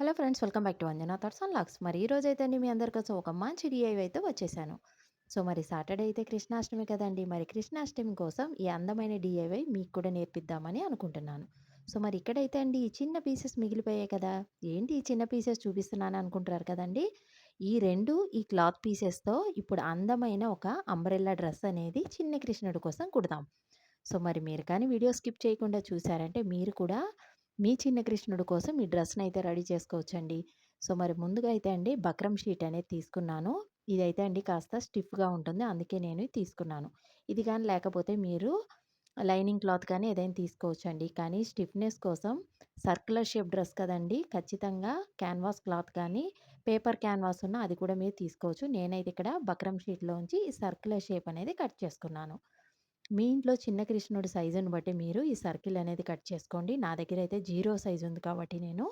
Hello friends welcome back to Anjana Thurs and లాక్స్. మరి ఈ అయితే అండి మీ అందరి కోసం ఒక మంచి డిఐవి అయితే వచ్చేసాను. సో మరి సాటర్డే అయితే కృష్ణాష్టమి కదండి. మరి కృష్ణాష్టమి కోసం ఈ అందమైన డిఐవై మీకు కూడా నేర్పిద్దామని అనుకుంటున్నాను. సో మరి ఇక్కడైతే అండి ఈ చిన్న పీసెస్ మిగిలిపోయాయి కదా. ఏంటి ఈ చిన్న పీసెస్ చూపిస్తున్నాను అనుకుంటున్నారు కదండి. ఈ రెండు ఈ క్లాత్ పీసెస్తో ఇప్పుడు అందమైన ఒక అంబ్రెల్లా డ్రెస్ అనేది చిన్న కృష్ణుడి కోసం కుడదాం. సో మరి మీరు కానీ వీడియో స్కిప్ చేయకుండా చూసారంటే మీరు కూడా మీ చిన్న కృష్ణుడు కోసం ఈ డ్రెస్‌ని అయితే రెడీ చేసుకోవచ్చండి. సో, మరి ముందుగా అయితే అండి బక్రం షీట్ అనేది తీసుకున్నాను. ఇదైతే అండి కాస్త స్టిఫ్‌గా ఉంటుంది. అందుకే నేను తీసుకున్నాను. ఇది కానీ లేకపోతే మీరు లైనింగ్ క్లాత్ కానీ ఏదైనా తీసుకోవచ్చండి. కానీ స్టిఫ్‌నెస్ కోసం సర్కులర్ షేప్ డ్రెస్ కదండి ఖచ్చితంగా క్యాన్వాస్ క్లాత్ కానీ, పేపర్ క్యాన్వాస్ ఉన్న అది కూడా మీరు తీసుకోవచ్చు. నేనైతే ఇక్కడ బక్రం షీట్‌లోంచి ఈ షేప్ అనేది కట్ చేసుకున్నాను. మీ ఇంట్లో చిన్న కృష్ణుడి సైజుని బట్టి మీరు ఈ సర్కిల్ అనేది కట్ చేసుకోండి. నా దగ్గర అయితే జీరో సైజు ఉంది కాబట్టి నేను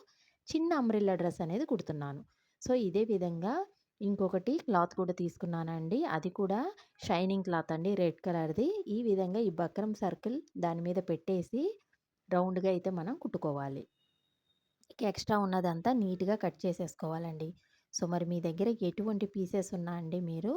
చిన్న అంబ్రిల్లా డ్రెస్ అనేది కుడుతున్నాను. సో ఇదే విధంగా ఇంకొకటి క్లాత్ కూడా తీసుకున్నానండి. అది కూడా షైనింగ్ క్లాత్ అండి రెడ్ కలర్ది. ఈ విధంగా ఈ బక్రం సర్కిల్ దాని మీద పెట్టేసి రౌండ్గా అయితే మనం కుట్టుకోవాలి. ఇక ఎక్స్ట్రా ఉన్నదంతా నీట్గా కట్ చేసేసుకోవాలండి. సో మరి మీ దగ్గర ఎటువంటి పీసెస్ ఉన్నా అండి మీరు?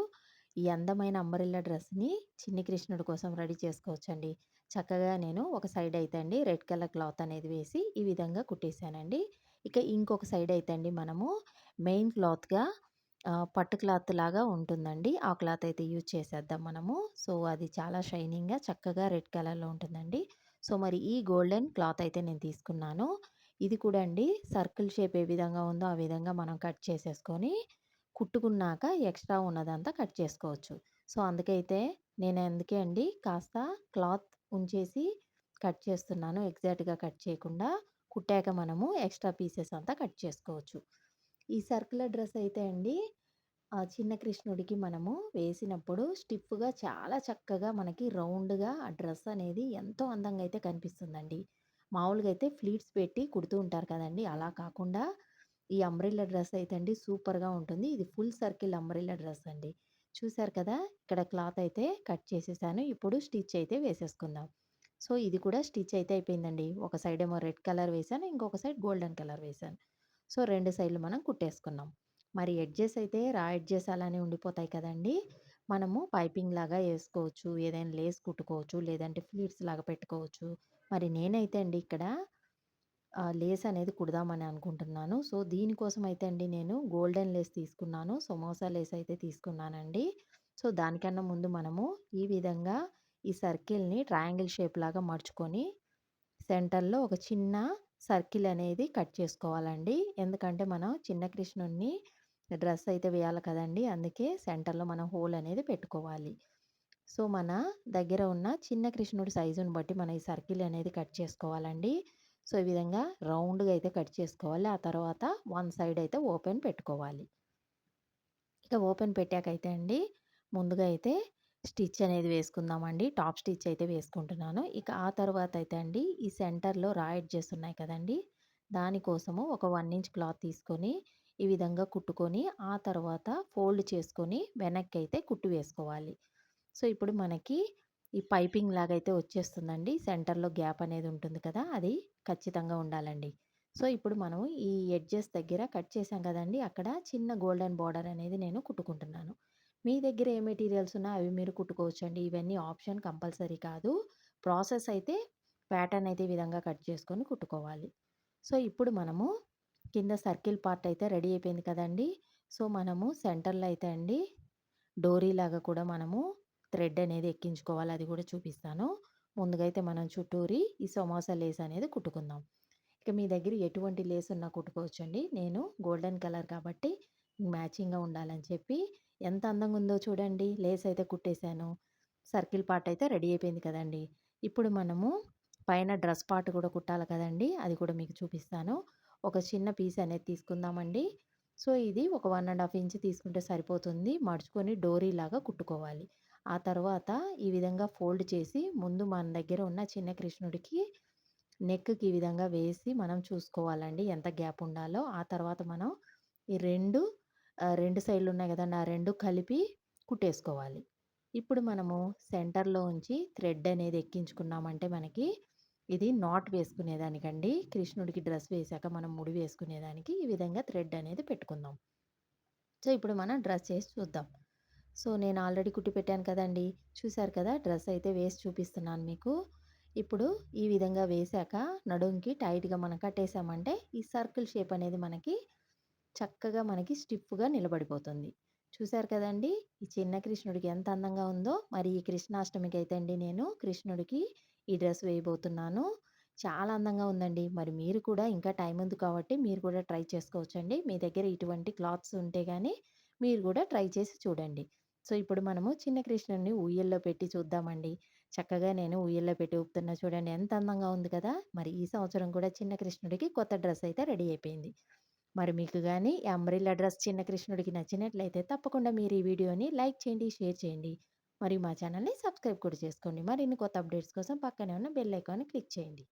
ఈ అందమైన అంబరిల్లా డ్రెస్ని చిన్ని కృష్ణుడి కోసం రెడీ చేసుకోవచ్చండి. చక్కగా నేను ఒక సైడ్ అయితే అండి రెడ్ కలర్ క్లాత్ అనేది వేసి ఈ విధంగా కుట్టేశానండి ఇక ఇంకొక సైడ్ అయితే అండి మనము మెయిన్ క్లాత్గా పట్టు క్లాత్ లాగా ఉంటుందండి. ఆ క్లాత్ అయితే యూజ్ చేసేద్దాం మనము. సో అది చాలా షైనింగ్గా చక్కగా రెడ్ కలర్లో ఉంటుందండి. సో మరి ఈ గోల్డెన్ క్లాత్ అయితే నేను తీసుకున్నాను. ఇది కూడా అండి సర్కిల్ షేప్ ఏ విధంగా ఉందో ఆ విధంగా మనం కట్ చేసేసుకొని కుట్టుకున్నాక ఎక్స్ట్రా ఉన్నదంతా కట్ చేసుకోవచ్చు. సో అందుకైతే నేను అందుకే అండి కాస్త క్లాత్ ఉంచేసి కట్ చేస్తున్నాను. ఎగ్జాక్ట్గా కట్ చేయకుండా కుట్టాక మనము ఎక్స్ట్రా పీసెస్ అంతా కట్ చేసుకోవచ్చు. ఈ సర్కులర్ డ్రెస్ అయితే అండి చిన్న కృష్ణుడికి మనము వేసినప్పుడు స్టిఫ్గా చాలా చక్కగా మనకి రౌండ్గా ఆ డ్రెస్ అనేది ఎంతో అందంగా అయితే కనిపిస్తుందండి. మామూలుగా అయితే ఫ్లీట్స్ పెట్టి కుడుతూ ఉంటారు కదండి అలా కాకుండా ఈ అంబ్రెల్లా డ్రెస్ అయితే అండి సూపర్గా ఉంటుంది. ఇది ఫుల్ సర్కిల్ అంబ్రెల్లా డ్రెస్ అండి. చూసారు కదా! ఇక్కడ క్లాత్ అయితే కట్ చేసేసాను. ఇప్పుడు స్టిచ్ అయితే వేసేసుకుందాం. సో ఇది కూడా స్టిచ్ అయితే అయిపోయిందండి. ఒక సైడ్ ఏమో రెడ్ కలర్ వేసాను. ఇంకొక సైడ్ గోల్డెన్ కలర్ వేసాను. సో రెండు సైడ్లు మనం కుట్టేసుకున్నాం. మరి ఎడ్జెస్ అయితే రా ఎడ్జెస్ అలానే ఉండిపోతాయి కదండి! మనము పైపింగ్ లాగా వేసుకోవచ్చు. ఏదైనా లేస్ కుట్టుకోవచ్చు. లేదంటే ఫ్లీట్స్ లాగా పెట్టుకోవచ్చు. మరి నేనైతే అండి ఇక్కడ లేస్ అనేది కుడదామని అనుకుంటున్నాను. సో దీనికోసం అయితే అండి నేను గోల్డెన్ లేస్ తీసుకున్నాను. సమోసా లేస్ అయితే తీసుకున్నానండి. సో దానికన్నా ముందు మనము ఈ విధంగా ఈ సర్కిల్ని ట్రయాంగిల్ షేప్ లాగా మడుచుకొని సెంటర్లో ఒక చిన్న సర్కిల్ అనేది కట్ చేసుకోవాలండి. ఎందుకంటే మనం చిన్న కృష్ణుడిని డ్రెస్ అయితే వేయాలి కదండి. అందుకే సెంటర్లో మనం హోల్ అనేది పెట్టుకోవాలి. సో మన దగ్గర ఉన్న చిన్న కృష్ణుడి సైజుని బట్టి మన ఈ సర్కిల్ అనేది కట్ చేసుకోవాలండి. సో ఈ విధంగా రౌండ్గా అయితే కట్ చేసుకోవాలి. ఆ తర్వాత వన్ సైడ్ అయితే ఓపెన్ పెట్టుకోవాలి. ఇక ఓపెన్ పెట్టాకైతే అండి ముందుగా అయితే స్టిచ్ అనేది వేసుకుందామండి. టాప్ స్టిచ్ అయితే వేసుకుంటున్నాను. ఇక ఆ తర్వాత అయితే అండి ఈ సెంటర్లో రా ఎడ్జెస్ ఉన్నాయి కదండి దానికోసము ఒక వన్ ఇంచ్ క్లాత్ తీసుకొని ఈ విధంగా కుట్టుకొని ఆ తర్వాత ఫోల్డ్ చేసుకొని వెనక్కి అయితే కుట్టు వేసుకోవాలి. సో ఇప్పుడు మనకి ఈ పైపింగ్ లాగా అయితే వచ్చేస్తుందండి. సెంటర్లో గ్యాప్ అనేది ఉంటుంది కదా! అది ఖచ్చితంగా ఉండాలండి. సో ఇప్పుడు మనము ఈ ఎడ్జెస్ దగ్గర కట్ చేసాం కదండి! అక్కడ చిన్న గోల్డెన్ బార్డర్ అనేది నేను కుట్టుకుంటున్నాను. మీ దగ్గర ఏ మెటీరియల్స్ ఉన్నా అవి మీరు కుట్టుకోవచ్చండి. ఇవన్నీ ఆప్షన్ కంపల్సరీ కాదు. ప్రాసెస్ అయితే ప్యాటర్న్ అయితే ఈ విధంగా కట్ చేసుకొని కుట్టుకోవాలి. సో ఇప్పుడు మనము కింద సర్కిల్ పార్ట్ అయితే రెడీ అయిపోయింది కదండి! సో మనము సెంటర్లో అయితే అండి డోరీ లాగా కూడా మనము థ్రెడ్ అనేది ఎక్కించుకోవాలి. అది కూడా చూపిస్తాను. ముందుగా అయితే మనం చుట్టూరి ఈ సమోసా లేస్ అనేది కుట్టుకుందాం. ఇక మీ దగ్గర ఎటువంటి లేస్ ఉన్నా కుట్టుకోవచ్చండి. నేను గోల్డెన్ కలర్ కాబట్టి మ్యాచింగ్గా ఉండాలని చెప్పి ఎంత అందంగా ఉందో చూడండి. లేస్ అయితే కుట్టేశాను. సర్కిల్ పార్ట్ అయితే రెడీ అయిపోయింది కదండి. ఇప్పుడు మనము పైన డ్రెస్ పార్ట్ కూడా కుట్టాలి కదండి. అది కూడా మీకు చూపిస్తాను. ఒక చిన్న పీస్ అనేది తీసుకుందామండి. సో ఇది ఒక వన్ అండ్ హాఫ్ ఇంచ్ తీసుకుంటే సరిపోతుంది. మడుచుకొని డోరీ లాగా కుట్టుకోవాలి. ఆ తర్వాత ఈ విధంగా ఫోల్డ్ చేసి ముందు మన దగ్గర ఉన్న చిన్న కృష్ణుడికి నెక్కి ఈ విధంగా వేసి మనం చూసుకోవాలండి ఎంత గ్యాప్ ఉండాలో ఆ తర్వాత మనం ఈ రెండు రెండు సైడ్లు ఉన్నాయి కదండి ఆ రెండు కలిపి కుట్టేసుకోవాలి ఇప్పుడు మనము సెంటర్లో ఉంచి థ్రెడ్ అనేది ఎక్కించుకున్నామంటే మనకి ఇది నాట్ వేసుకునేదానికండి. కృష్ణుడికి డ్రెస్ వేశాక మనం ముడి వేసుకునేదానికి ఈ విధంగా థ్రెడ్ అనేది పెట్టుకుందాం. సో, ఇప్పుడు మనం డ్రెస్ చేసి చూద్దాం. సో, నేను ఆల్రెడీ కుట్టి పెట్టాను కదండీ! చూశారు కదా! డ్రెస్ అయితే వేసి చూపిస్తున్నాను మీకు. ఇప్పుడు ఈ విధంగా వేశాక నడుంకి టైట్‌గా మనం కట్టేసామంటే ఈ సర్కిల్ షేప్ అనేది మనకి చక్కగా మనకి స్టిఫ్‌గా నిలబడిపోతుంది. చూశారు కదండి ఈ చిన్న కృష్ణుడికి ఎంత అందంగా ఉందో. మరి ఈ కృష్ణాష్టమికి అయితే అండి నేను కృష్ణుడికి ఈ డ్రెస్ వేయబోతున్నాను. చాలా అందంగా ఉందండి. మరి మీరు కూడా ఇంకా టైం ఉంది కాబట్టి మీరు కూడా ట్రై చేసుకోవచ్చండి. మీ దగ్గర ఇటువంటి క్లాత్స్ ఉంటే కానీ మీరు కూడా ట్రై చేసి చూడండి. సో, ఇప్పుడు మనము చిన్న కృష్ణుడిని ఉయ్యల్లో పెట్టి చూద్దామండి. చక్కగా నేను ఉయ్యల్లో పెట్టి ఊపుతున్నా చూడండి ఎంత అందంగా ఉంది కదా! మరి ఈ సంవత్సరం కూడా చిన్న కృష్ణుడికి కొత్త డ్రెస్ అయితే రెడీ అయిపోయింది. మరి మీకు కానీ ఈ డ్రెస్ చిన్న కృష్ణుడికి నచ్చినట్లయితే తప్పకుండా మీరు ఈ వీడియోని లైక్ చేయండి, షేర్ చేయండి. మరియు మా ఛానల్‌ని సబ్స్క్రైబ్ కూడా చేసుకోండి. మరిన్ని కొత్త అప్డేట్స్ కోసం పక్కనే ఉన్న బెల్ ఐకాన్‌ని క్లిక్ చేయండి.